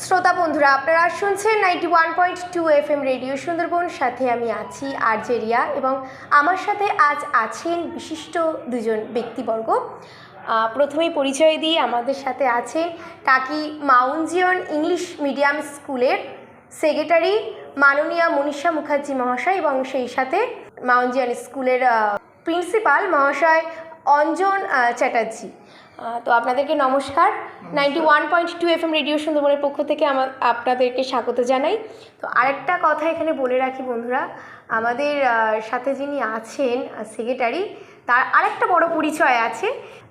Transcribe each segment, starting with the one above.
শ্রোতা বন্ধুরা, আপনারা শুনছেন ninety one point two F M radio Sundarban. সাথে আমি আছি আর্জেরিয়া এবং আমার সাথে আজ আছেন বিশিষ্ট দুজন ব্যক্তিবর্গ। প্রথমেই পরিচয় দিই, আমাদের সাথে আছেন Taki Mount Zion English medium স্কুলের সেক্রেটারি মাননীয়া মনীষা মুখার্জি মহাশয় এবং সেই সাথে মাউন্জিয়ন স্কুলের প্রিন্সিপাল মহাশয় অঞ্জন চ্যাটার্জি। তো আপনাদেরকে নমস্কার। Ninety one point two F M radio সুন্দরবনের পক্ষ থেকে আমার আপনাদেরকে স্বাগত জানাই। তো আরেকটা কথা এখানে বলে রাখি বন্ধুরা আমাদের সাথে যিনি আছেন সেক্রেটারি তার আরেকটা বড় পরিচয় আছে।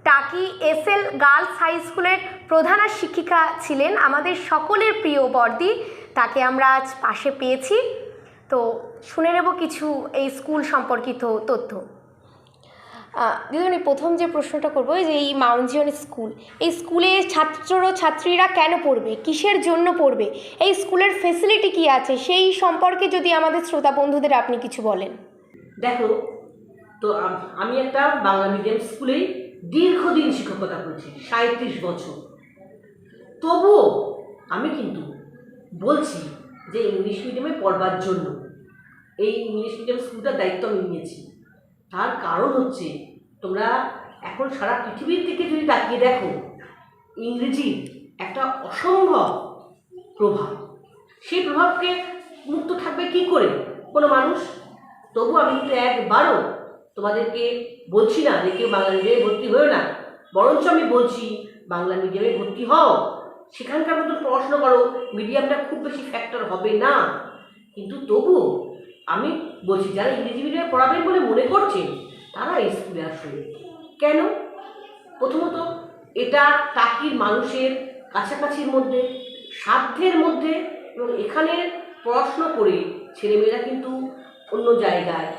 Taki S L girls high স্কুলের প্রধান শিক্ষিকা ছিলেন আমাদের সকলের প্রিয় বর্দি। তাকে আমরা আজ পাশে পেয়েছি। তো শুনে নেব কিছু এই স্কুল সম্পর্কিত তথ্য। দিদিমণি প্রথম যে প্রশ্নটা করব যে এই মাউন্জিয়ন স্কুল এই স্কুলে ছাত্র ছাত্রীরা কেন পড়বে? কিসের জন্য পড়বে? এই স্কুলের ফেসিলিটি কি আছে? সেই সম্পর্কে যদি আমাদের শ্রোতা বন্ধুদের আপনি কিছু বলেন। দেখো, তো আমি একটা বাংলা মিডিয়াম স্কুলেই দীর্ঘদিন শিক্ষকতা করছি সাঁত্রিশ বছর। তবুও আমি কিন্তু বলছি যে ইংলিশ মিডিয়ামে পড়বার জন্য, এই ইংলিশ মিডিয়াম স্কুলটার দায়িত্ব আমি নিয়েছি। তার কারণ হচ্ছে তোমরা এখন সারা পৃথিবীর থেকে যদি তাকিয়ে দেখো, ইংরেজি একটা অসম্ভব প্রভাব। সেই প্রভাবকে মুক্ত থাকবে কি করে? কোনো মানুষ? তবু আমি কিন্তু একবারও তোমাদেরকে বলছি না যে কেউ বাংলা মিডিয়ামে ভর্তি হয়েও না। বরঞ্চ আমি বলছি, বাংলা মিডিয়ামে ভর্তি হও। সেখানকার মতো পড়াশোনা করো মিডিয়ামটা খুব বেশি ফ্যাক্টর হবে না। কিন্তু তবুও আমি বলছি, যারা ইংরেজি মিডিয়ামে পড়াবেন বলে মনে করছেন, তারা স্কুলে আসুন কেন? প্রথমত, এটা টাকির মানুষের কাছাকাছির মধ্যে, সাধ্যের মধ্যে, এবং এখানে পড়াশুনো করে ছেলেমেয়েরা কিন্তু অন্য জায়গায়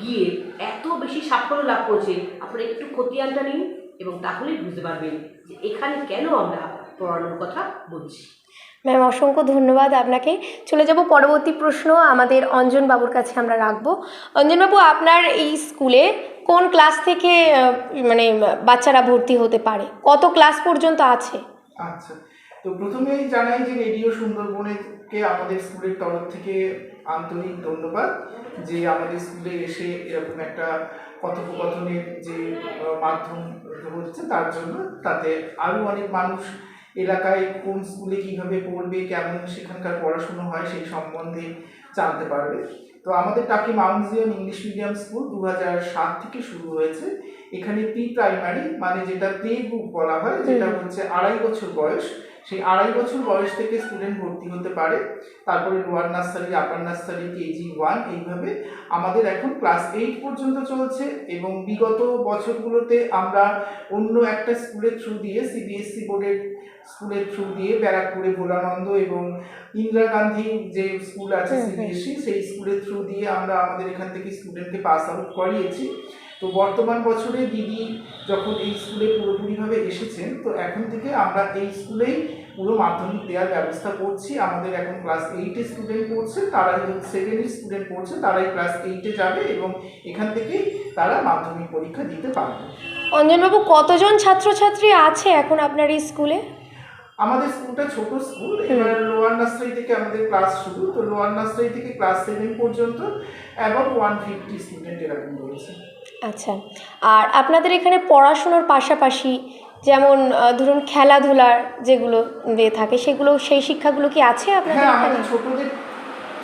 গিয়ে এত বেশি সাফল্য লাভ করছে। আপনারা একটু খতিয়ানটা নিন, এবং তাহলেই বুঝতে পারবেন যে এখানে কেন আমরা পড়ানোর কথা বলছি। ম্যাম অসংখ্য ধন্যবাদ আপনাকে। চলে যাব পরবর্তী প্রশ্ন আমাদের অঞ্জন বাবুর কাছে আমরা রাখব। অঞ্জনবাবু, আপনার এই স্কুলে কোন ক্লাস থেকে মানে বাচ্চারা ভর্তি হতে পারে? কত ক্লাস পর্যন্ত আছে? আচ্ছা তো প্রথমেই জানাই যে রেডিও সুন্দরবনেরকে আমাদের স্কুলের তরফ থেকে আন্তরিক ধন্যবাদ যে আমাদের স্কুলে এসে এরকম একটা কথোপকথনের যে মাধ্যম হচ্ছে তার জন্য তাতে আরও অনেক মানুষ এলাকায় কোন স্কুলে কীভাবে পড়বে কেমন সেখানকার পড়াশুনো হয় সেই সম্বন্ধে জানতে পারবে। তো আমাদের Taki Mount Zion English medium school দু সাত থেকে শুরু হয়েছে। এখানে প্রি প্রাইমারি মানে যেটা প্লে গ্রুপ বলা হয় যেটা হচ্ছে আড়াই বছর বয়স। সেই আড়াই বছর বয়স থেকে স্টুডেন্ট ভর্তি হতে পারে। তারপরে lower nursery upper nursery KG one এইভাবে আমাদের এখন ক্লাস এইট পর্যন্ত চলছে এবং বিগত বছরগুলোতে আমরা অন্য একটা স্কুলের থ্রু দিয়ে সিবিএসসি বোর্ডের স্কুলের থ্রু দিয়ে ব্যারাকপুরে ভোলানন্দ এবং ইন্দিরা গান্ধী যে স্কুল আছে হুম, হুম। সিবিএসসি সেই স্কুলের থ্রু দিয়ে আমরা আমাদের এখান থেকে স্টুডেন্টকে পাস আউট করিয়েছি। তো বর্তমান বছরে দিদি যখন এই স্কুলে পুরোপুরিভাবে এসেছেন তো এখন থেকে আমরা এই স্কুলেই পুরো মাধ্যমিক দেওয়ার ব্যবস্থা করছি। আমাদের এখন ক্লাস এইটে স্টুডেন্ট পড়ছে তারাই সেকেন্ড স্টুডেন্ট পড়ছে তারাই ক্লাস এইটে যাবে এবং এখান থেকেই তারা মাধ্যমিক পরীক্ষা দিতে পারবে। অঞ্জনবাবু কতজন ছাত্রছাত্রী আছে এখন আপনার এই স্কুলে? আমাদের স্কুলটা ছোট স্কুল এবার লোয়ার নার্সারি থেকে আমাদের ক্লাস শুরু তো লোয়ার নার্সারি থেকে ক্লাস সেভেন পর্যন্ত এবং ওয়ান ফিফটি স্টুডেন্ট এরকম রয়েছে। আচ্ছা আর আপনাদের এখানে পড়াশুনোর পাশাপাশি যেমন ধরুন খেলাধুলার যেগুলো দিয়ে থাকে সেগুলো সেই শিক্ষাগুলো কি আছে আপনাদের হ্যাঁ আমাদের ছোটদের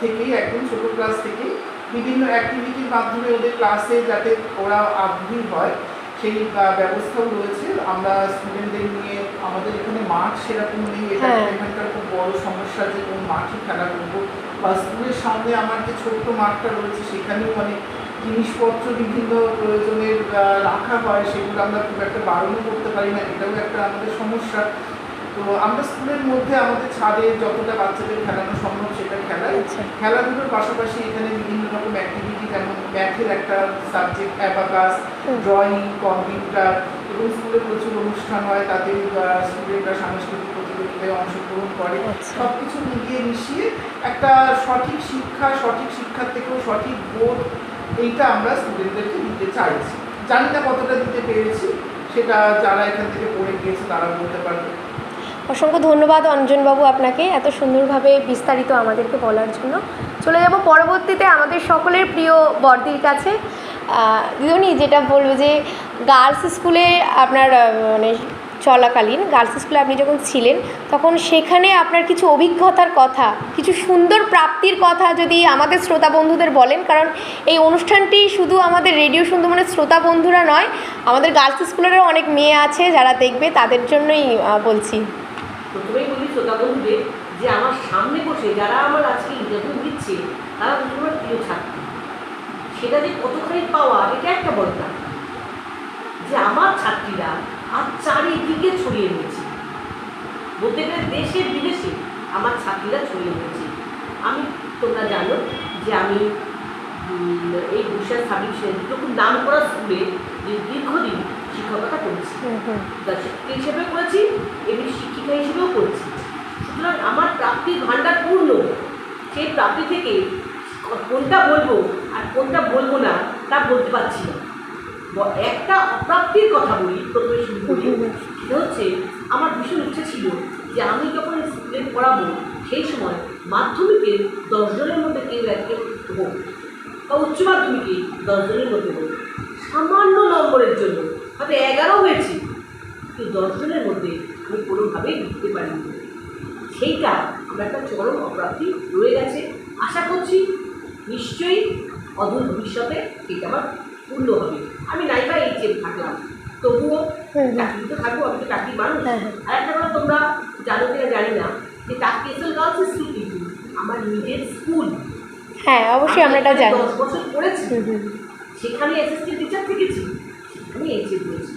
থেকেই একদম ছোট ক্লাস থেকেই বিভিন্ন অ্যাক্টিভিটির মাধ্যমে ওদের ক্লাসে যাতে ওরা আগ্রহী হয় সেই ব্যবস্থাও রয়েছে। আমরা স্টুডেন্টদের নিয়ে আমাদের এখানে মাঠ সেরকম নেই। এটা হ্যাঁ। এখানকার খুব বড় সমস্যা যে কোন মাঠে খেলা করব। বা স্কুলের সামনে আমার যে ছোট্ট মাঠটা রয়েছে সেখানেও মানে জিনিসপত্র বিভিন্ন প্রয়োজনের রাখা হয়। সেগুলো আমরা খুব একটা বারণও করতে পারি না। এটাও একটা আমাদের সমস্যা। তো আমরা স্কুলের মধ্যে আমাদের ছাদে যতটা বাচ্চাদের খেলানো সম্ভব সেটা খেলাই। আচ্ছা। খেলাধুলোর পাশাপাশি এখানে বিভিন্ন রকম অ্যাক্টিভিটি যেমন ম্যাথের একটা সাবজেক্ট অ্যাবাকাস ড্রয়িং কম্পিউটার এবং স্কুলে প্রচুর অনুষ্ঠান হয় তাতে স্টুডেন্টরা সাংস্কৃতিক প্রতিযোগিতায় অংশগ্রহণ করে। আচ্ছা। সব কিছু মিলিয়ে মিশিয়ে একটা সঠিক শিক্ষা সঠিক শিক্ষার থেকেও সঠিক বোধ এইটা আমরা স্টুডেন্টদেরকে দিতে চাইছি। জানি না কতটা দিতে পেরেছি সেটা যারা এখান থেকে পড়ে গিয়েছে তারা বলতে পারবে। অসংখ্য ধন্যবাদ অঞ্জনবাবু আপনাকে এত সুন্দরভাবে বিস্তারিত আমাদেরকে বলার জন্য। চলে যাব পরবর্তীতে আমাদের সকলের প্রিয় বর্দির কাছে। দিদিমণি যেটা বলব যে গার্লস স্কুলে আপনার মানে চলাকালীন গার্লস স্কুলে আপনি যখন ছিলেন, তখন সেখানে আপনার কিছু অভিজ্ঞতার কথা, কিছু সুন্দর প্রাপ্তির কথা যদি আমাদের শ্রোতা বন্ধুদের বলেন, কারণ এই অনুষ্ঠানটি শুধু আমাদের রেডিও সুন্দরবনের শ্রোতা বন্ধুরা নয়, আমাদের গার্লস স্কুলেরও অনেক মেয়ে আছে যারা দেখবে, তাদের জন্যই বলছি। প্রথমেই বলি শ্রোতা বন্ধুদের যে আমার সামনে বসে যারা আমার আজকে ইন্টারভিউ দিচ্ছে, তারা দুটো আমার প্রিয় ছাত্রী। সেটা যে কতখানি পাওয়া এটা একটা বড় যে আমার ছাত্রীরা আর চারিদিকে ছড়িয়ে রয়েছে। বলতে গেলে দেশে, বিদেশে আমার ছাত্রীরা ছড়িয়ে রয়েছে। আমি, তোমরা জানো যে আমি এই গুলশান সাবিক দুটো খুব নাম করা স্কুলে যে দীর্ঘদিন শিক্ষকতা করেছি। শিক্ষিকা হিসেবে করেছি এমনি শিক্ষিকা হিসেবেও করেছি। সুতরাং আমার প্রাপ্তির ভাণ্ডার পূর্ণ। সেই প্রাপ্তি থেকে কোনটা বলব আর কোনটা বলব না তা বলতে পারছি না। একটা অপ্রাপ্তির কথা বলি প্রথমে শুরু করি। সেটা হচ্ছে আমার ভীষণ ইচ্ছে ছিল যে আমি যখন স্কুলে পড়াবো সেই সময় মাধ্যমিকের দশজনের মধ্যে কেউ এককে হোক বা উচ্চ মাধ্যমিকে দশজনের মধ্যে হোক সামান্য নম্বরের জন্য। হয়তো এগারো হয়েছে। কিন্তু দশজনের মধ্যে আমি কোনোভাবেই ঢুকতে পারিনি। সেইটা আমার একটা চরম অপ্রাপ্তি রয়ে গেছে। আশা করছি নিশ্চয়ই অদূর ভবিষ্যতে সেটা আমার পূর্ণ হবে। আমি নাইবা এই চেপ থাকলাম। তবুও হুম, হুম। চাকরি তো থাকব আমি তো চাকরি মানুষ। হ্যাঁ, হ্যাঁ। আর একটা কথা তোমরা জানো কিনা জানি না যে এসএল গার্লস স্কুল কিন্তু আমার নিজের স্কুল। হ্যাঁ অবশ্যই আমরা এটা জানি। দশ বছর পড়েছি। সেখানে এসএসসি টিচার থেকেছি। সেখানে এইচএস করেছি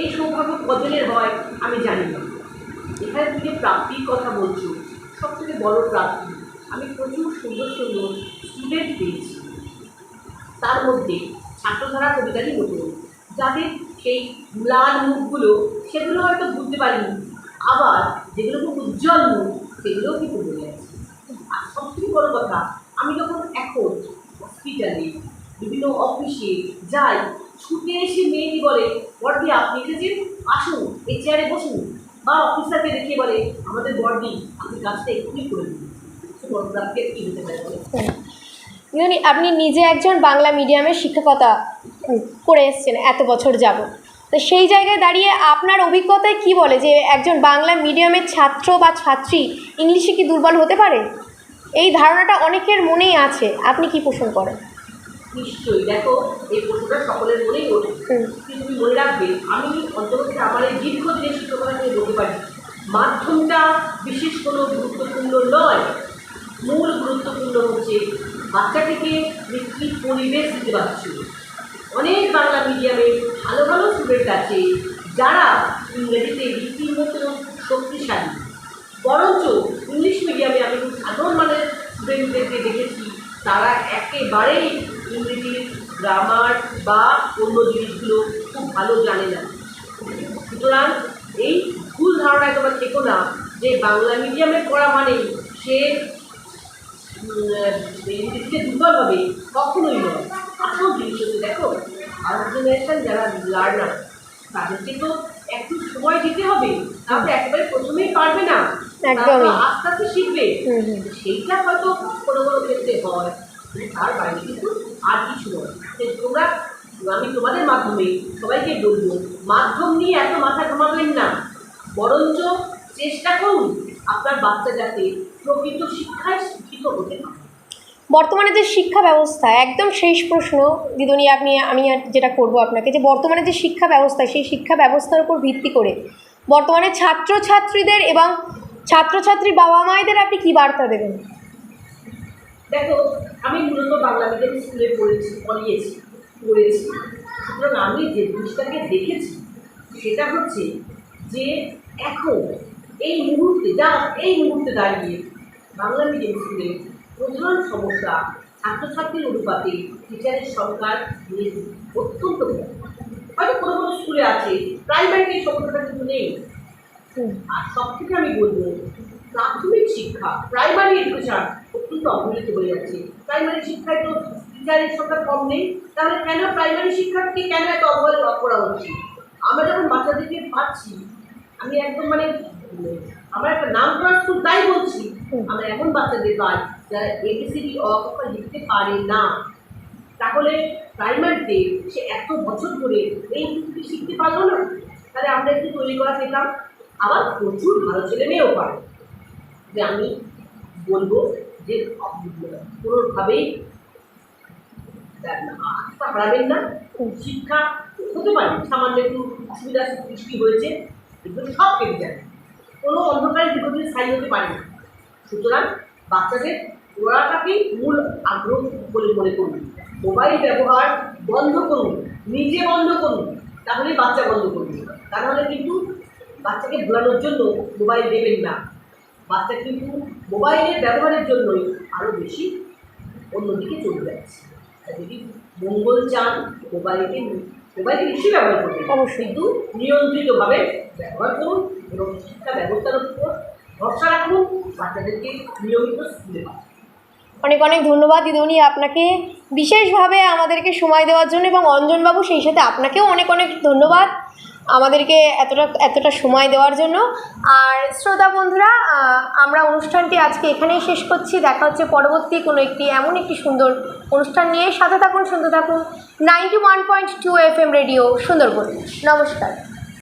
এই সৌভাগ্য কজনের হয় আমি জানি না। এখানে তুমি যে প্রাপ্তির কথা বলছো সব থেকে বড় প্রাপ্তি, আমি প্রচুর সুন্দর সুন্দর স্টুডেন্ট পেয়েছি। তার মধ্যে ছাত্রধারা কবিতারই মতো যাদের সেই ম্লান মুখগুলো সেগুলো হয়তো বুঝতে পারিনি, আবার যেগুলো খুব উজ্জ্বল মুখ, সেগুলোও কিন্তু বলে আছে আর সবথেকে বড় কথা, আমি যখন এখন হসপিটালে বিভিন্ন অফিসে যাই ছুটে এসে মেয়েটি বলে, বড়দি, আপনি এসেছেন আসুন, এই চেয়ারে বসুন। বা অফিসারকে দেখিয়ে বলে, আমাদের বড়দি, আপনি কাজটা এক্ষুনি করে দিন? আপনি নিজে একজন বাংলা মিডিয়ামের শিক্ষকতা করে এসছেন এত বছর যাব তো সেই জায়গায় দাঁড়িয়ে আপনার অভিজ্ঞতায় কি বলে যে একজন বাংলা মিডিয়ামের ছাত্র বা ছাত্রী ইংলিশে কি দুর্বল হতে পারে? এই ধারণাটা অনেকের মনেই আছে। আপনি কি পোষণ করেন? নিশ্চয়ই দেখো এই প্রশ্নটা সকলের মনেই ওঠে কিন্তু তুমি মনে রাখবে আমি অন্তর্গত আমার এই দীর্ঘদিনের শিক্ষকতা নিয়ে বলতে পারি। মাধ্যমটা বিশেষ কোনো গুরুত্বপূর্ণ নয়। মূল গুরুত্বপূর্ণ হচ্ছে বাচ্চাটিকে তুমি কী পরিবেশ দিতে পারছ? অনেক বাংলা মিডিয়ামে ভালো ভালো স্টুডেন্ট আছে যারা ইংরেজিতে রীতিমতো শক্তিশালী। বরঞ্চ ইংলিশ মিডিয়ামে আমি সাধারণ মানের স্টুডেন্টদেরকে দেখেছি তারা একেবারেই ইংরেজির গ্রামার বা অন্য জিনিসগুলো খুব ভালো জানে না। সুতরাং এই ভুল ধারণায় তোমরা থেকো না যে বাংলা মিডিয়ামে পড়া মানে সে ইংরেজিতে দুর্বল হবে কখনোই নয়। আসল জিনিস হচ্ছে দেখো আমার জেনারেশন যারা লার্নার তাদেরকে তো একটু সময় দিতে হবে। তাহলে একেবারে প্রথমেই পারবে না। আস্তে আস্তে শিখবে। সেইটা হয়তো কোনো কোনো ক্ষেত্রে হয়। তার বাইরে কিন্তু আর কিছু নয়। তোমরা, আমি তোমাদের মাধ্যমে সবাইকে বলব, মাধ্যম নিয়ে এত মাথা ঘামাবেন না। বরঞ্চ চেষ্টা করুন আপনার বাচ্চা যাতে প্রকৃত শিক্ষায় শিক্ষিত হতে পারে। বর্তমানে যে শিক্ষা ব্যবস্থা, একদম শেষ প্রশ্ন। দিদুনি, আপনি, আমি যেটা করব আপনাকে, যে বর্তমানে যে শিক্ষা ব্যবস্থা, সেই শিক্ষা ব্যবস্থার উপর ভিত্তি করে বর্তমানে ছাত্রছাত্রীদের এবং ছাত্রছাত্রীর বাবা মায়েদের আপনি কী বার্তা দেবেন? দেখো আমি মূলত বাংলা মিডিয়াম স্কুলে পড়েছি পড়িয়েছি পড়েছি। সুতরাং আমি যে জিনিসটাকে দেখেছি সেটা হচ্ছে যে এখন এই মুহূর্তে যা এই মুহূর্তে দাঁড়িয়ে বাংলা মিডিয়াম স্কুলে প্রধান সমস্যা ছাত্রছাত্রীর অনুপাতে টিচারের বৃদ্ধি অত্যন্ত কম। হয়তো কোনো কোনো স্কুলে আছে প্রাইমারিতে এই সমস্যাটা কিন্তু নেই। আর সব থেকে আমি বলব প্রাথমিক শিক্ষা প্রাইমারি এডুকেশন অত্যন্ত অবহেলিত হয়ে যাচ্ছে। প্রাইমারি শিক্ষায় তো টিচারের সংখ্যা কম নেই তাহলে কেন প্রাইমারি শিক্ষাকে কেন এত অবহেলা করা হচ্ছে? আমরা যখন বাচ্চাদেরকে পাচ্ছি আমি একদম মানে আমরা একটা নাম করা স্কুল তাই বলছি আমরা এমন বাচ্চাদের পাই যারা এবিসিডি অকথা লিখতে পারে না। তাহলে প্রাইমারিতে সে এত বছর ধরে এই কিছুটি শিখতে পারল না? তাহলে আমরা একটু তৈরি করা পেতাম। আবার প্রচুর ভালো ছেলে মেয়েও পারে যে আমি বলব যে কোনোভাবেই আস্থা হারাবেন না, শিক্ষা হতে পারে, সামান্য একটু অসুবিধা সৃষ্টি হয়েছে এগুলো সব কেটে যাবে কোনো অন্ধকারে দীর্ঘদিন স্থায়ী হতে পারে না। সুতরাং বাচ্চাদের পড়াটাকেই মূল আগ্রহ বলে মনে করুন। মোবাইল ব্যবহার বন্ধ করুন, নিজে বন্ধ করুন তাহলে বাচ্চা বন্ধ করুন তা নাহলে কিন্তু বাচ্চাকে ভোলানোর জন্য মোবাইল দেবেন না। বাচ্চা কিন্তু মোবাইলের ব্যবহারের জন্যই আরও বেশি অন্যদিকে চলে যাচ্ছে। যদি মঙ্গল চান মোবাইলকে মোবাইলকে নিশ্চয়ই ব্যবহার করবেন অবশ্যই। কিন্তু নিয়ন্ত্রিতভাবে ব্যবহার করুন এবং শিক্ষা ব্যবস্থার উপর ভরসা রাখুন বাচ্চাদেরকে নিয়মিত স্কুলে পাঠান। অনেক অনেক ধন্যবাদ দিদিমণি আপনাকে। বিশেষভাবে আমাদেরকে সময় দেওয়ার জন্য এবং অঞ্জনবাবু সেই সাথে আপনাকেও অনেক অনেক ধন্যবাদ। আমাদেরকে এতটা এতটা সময় দেওয়ার জন্য। আর শ্রোতা বন্ধুরা আমরা অনুষ্ঠানটি আজকে এখানেই শেষ করছি। দেখা হচ্ছে পরবর্তী কোনো একটি এমন একটি সুন্দর অনুষ্ঠান নিয়ে। সাথে থাকুন শুনতে থাকুন। Ninety one point two F M radio Sundarban. নমস্কার।